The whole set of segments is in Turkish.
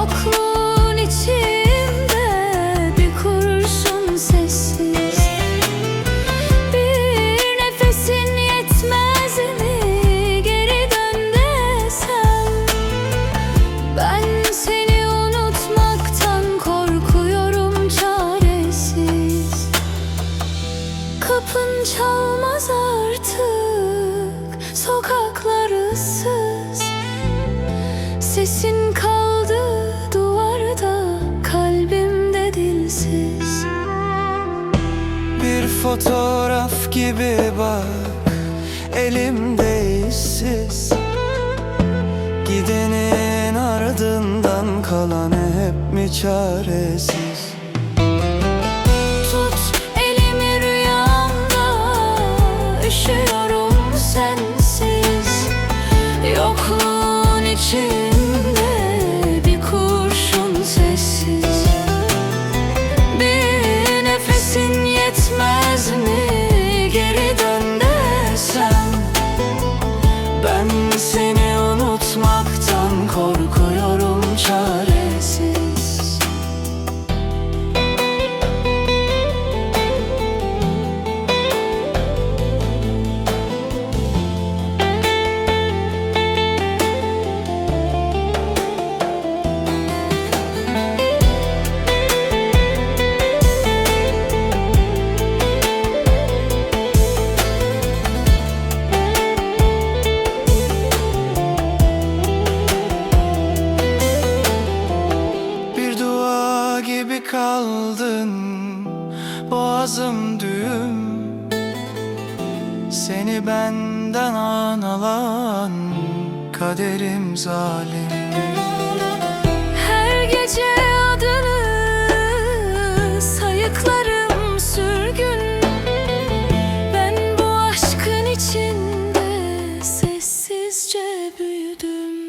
okla fotoğraf gibi bak Elimde işsiz. Gidenin ardından kalan hep mi çaresiz? Tut elimi rüyamda Üşüyorum sensiz. Yokluğun içinde Boğazım düğüm. Seni benden an alan Kaderim zalim. Her gece adını sayıklarım sürgün. Ben bu aşkın içinde sessizce büyüdüm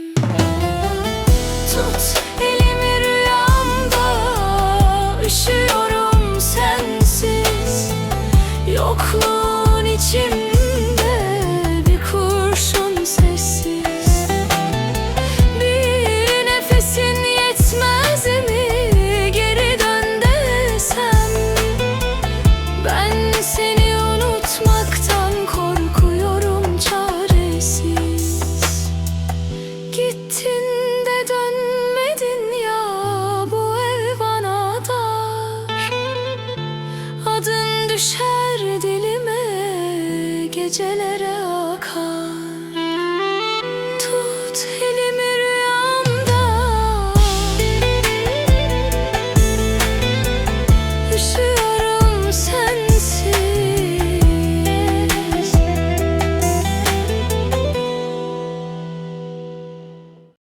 Düşer dilime gecelere